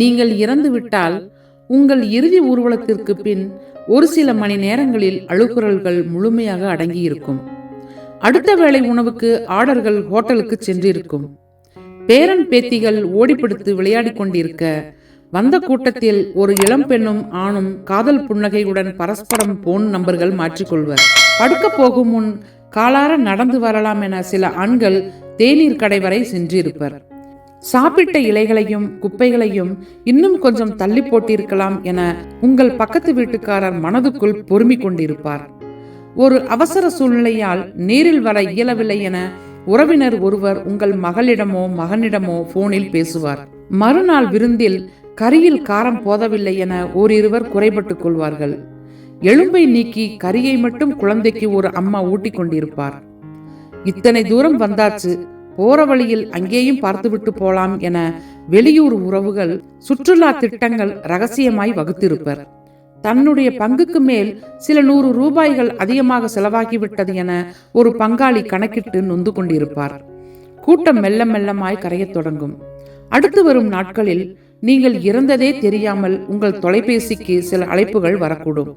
நீங்கள் இறந்துவிட்டால் உங்கள் இறுதி ஊர்வலத்திற்கு பின் ஒரு சில மணி நேரங்களில் அழுகுரல்கள் முழுமையாக அடங்கியிருக்கும். அடுத்த வேளை உணவுக்கு ஆர்டர்கள் ஹோட்டலுக்கு சென்றிருக்கும். பேரன் பேத்திகள் ஓடிப்பிடித்து விளையாடிக் கொண்டிருக்க வந்த கூட்டத்தில் ஒரு இளம் பெண்ணும் ஆணும் காதல் புன்னகையுடன் பரஸ்பரம் போன் நம்பர்கள் மாற்றிக்கொள்வர். படுக்க போகும் முன் காலார நடந்து வரலாம் என சில ஆண்கள் தேநீர் கடை வரை சென்றிருப்பர். சாப்பிட்ட இலைகளையும் குப்பைகளையும் இன்னும் கொஞ்சம் தள்ளி போட்டிருக்கலாம் என உங்கள் பக்கத்து வீட்டுக்காரர் மனதுக்குள் பொறுமிக் கொண்டிருப்பார். ஒரு அவசர சூழ்நிலையால் நேரில் வர இயலவில்லை என உறவினர் ஒருவர் உங்கள் மகளிடமோ மகனிடமோ போனில் பேசுவார். மறுநாள் விருந்தில் கரியில் காரம் போதவில்லை என ஓரிருவர் குறைபட்டுக் கொள்வார்கள். எலும்பை நீக்கி கரியை மட்டும் குழந்தைக்கு ஒரு அம்மா ஊட்டிக் கொண்டிருப்பார். இத்தனை தூரம் வந்தாச்சு போற வழியில் அங்கேயும் பார்த்துவிட்டு போலாம் என வெளியூர் உறவுகள் சுற்றுலா திட்டங்கள் ரகசியமாய் வகுத்திருப்பர். தன்னுடைய பங்குக்கு மேல் சில நூறு ரூபாய்கள் அதிகமாக செலவாகிவிட்டது என ஒரு பங்காளி கணக்கிட்டு நொந்து கொண்டிருப்பார். கூட்டம் மெல்ல மெல்லமாய் கரையத் தொடங்கும். அடுத்து வரும் நாட்களில் நீங்கள் இறந்ததே தெரியாமல் உங்கள் தொலைபேசிக்கு சில அழைப்புகள் வரக்கூடும்.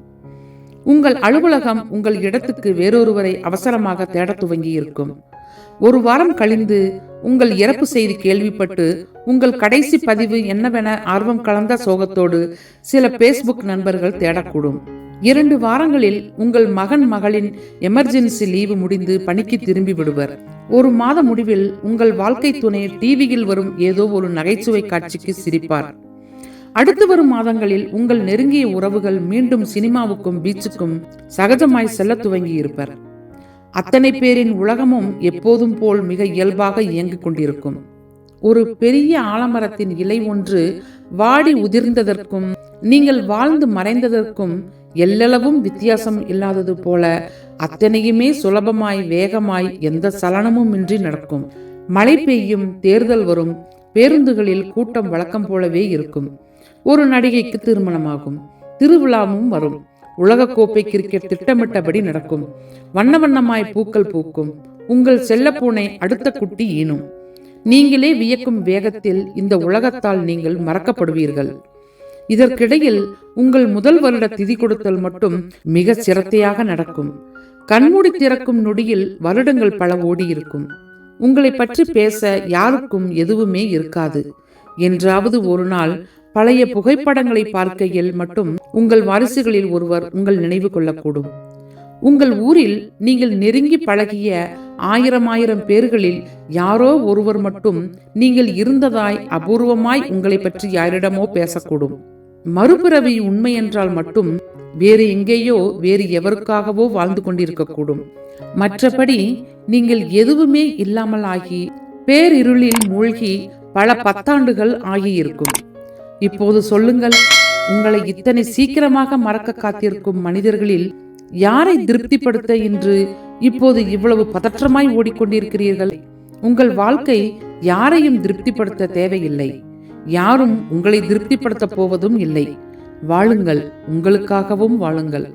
உங்கள் அலுவலகம் உங்கள் இடத்துக்கு வேறொருவரை அவசரமாக தேடத் துவங்கி இருக்கும் ஒரு வாரம் கழிந்து உங்கள் இறப்பு செய்தி கேள்விப்பட்டு உங்கள் கடைசி பதிவு என்னவென ஆர்வம் கலந்த சோகத்தோடு சில பேஸ்புக் நண்பர்கள் தேடக்கூடும். இரண்டு வாரங்களில் உங்கள் மகன் மகளின் எமர்ஜென்சி லீவு முடிந்து பணிக்கு திரும்பி விடுவர். ஒரு மாத முடிவில் உங்கள் வாழ்க்கை துணை டிவியில் வரும் ஏதோ ஒரு நகைச்சுவை காட்சிக்கு சிரிப்பார். அடுத்து வரும் மாதங்களில் உங்கள் நெருங்கிய உறவுகள் மீண்டும் சினிமாவுக்கும் பீச்சுக்கும் சகஜமாய் செல்ல துவங்கி இருப்பர் அத்தனை பேரின் உலகமும் எப்போதும் போல் மிக இயல்பாக இயங்கிக் கொண்டிருக்கும். ஒரு பெரிய ஆலமரத்தின் இலை ஒன்று வாடி உதிர்ந்ததற்கும் நீங்கள் வாழ்ந்து மறைந்ததற்கும் எல்லளவும் வித்தியாசம் இல்லாதது போல அத்தனையுமே சுலபமாய் வேகமாய் எந்த சலனமும் இன்றி நடக்கும். மழை பெய்யும் தேர்தல் வரும் பேருந்துகளில் கூட்டம் வழக்கம் போலவே இருக்கும். ஒரு நடிகைக்கு திருமணமாகும். திருவிழாவும் வரும். உலகக்கோப்பை கிரிக்கெட் திட்டமிட்டபடி நடக்கும். வண்ண வண்ணமாய் பூக்கள் பூக்கும். உங்கள் செல்லப்பூனை அடுத்த குட்டி ஈனும். நீங்களே வியக்கும் வேகத்தில் இந்த உலகத்தால் நீங்கள் மறக்கப்படுவீர்கள். இதற்கிடையில் உங்கள் முதல் வருட திதி கொடுத்தல் மட்டும் மிக சிரத்தையாக நடக்கும். கண்மூடி திறக்கும் நொடியில் வருடங்கள் பல ஓடியிருக்கும். உங்களை பற்றி பேச யாருக்கும் எதுவுமே இருக்காது. என்றாவது ஒரு நாள் பழைய புகைப்படங்களை பார்க்கையில் மட்டும் உங்கள் வாரிசுகளில் ஒருவர் உங்கள் நினைவு கொள்ளக்கூடும். உங்கள் ஊரில் நீங்கள் நெருங்கி பழகிய ஆயிரம் ஆயிரம் பேர்களில் யாரோ ஒருவர் மட்டும் நீங்கள் இருந்ததாய் அபூர்வமாய் உங்களை பற்றி யாரிடமோ பேசக்கூடும். மறுபிறவி உண்மை என்றால் மட்டும் வேறு எங்கேயோ வேறு எவருக்காகவோ வாழ்ந்து கொண்டிருக்கக்கூடும். மற்றபடி நீங்கள் எதுவுமே இல்லாமல் ஆகி பேரிருளில் மூழ்கி பல பத்தாண்டுகள் ஆகியிருக்கும். இப்போது சொல்லுங்கள் உங்களை இத்தனை சீக்கிரமாக மறக்க காத்திருக்கும் மனிதர்களில் யாரை திருப்திப்படுத்த இன்று இப்போது இவ்வளவு பதற்றமாய் ஓடிக்கொண்டிருக்கிறீர்கள்? உங்கள் வாழ்க்கை யாரையும் திருப்திப்படுத்த தேவையில்லை. யாரும் உங்களை திருப்திப்படுத்த போவதும் இல்லை. வாழுங்கள் உங்களுக்காகவும் வாழுங்கள்.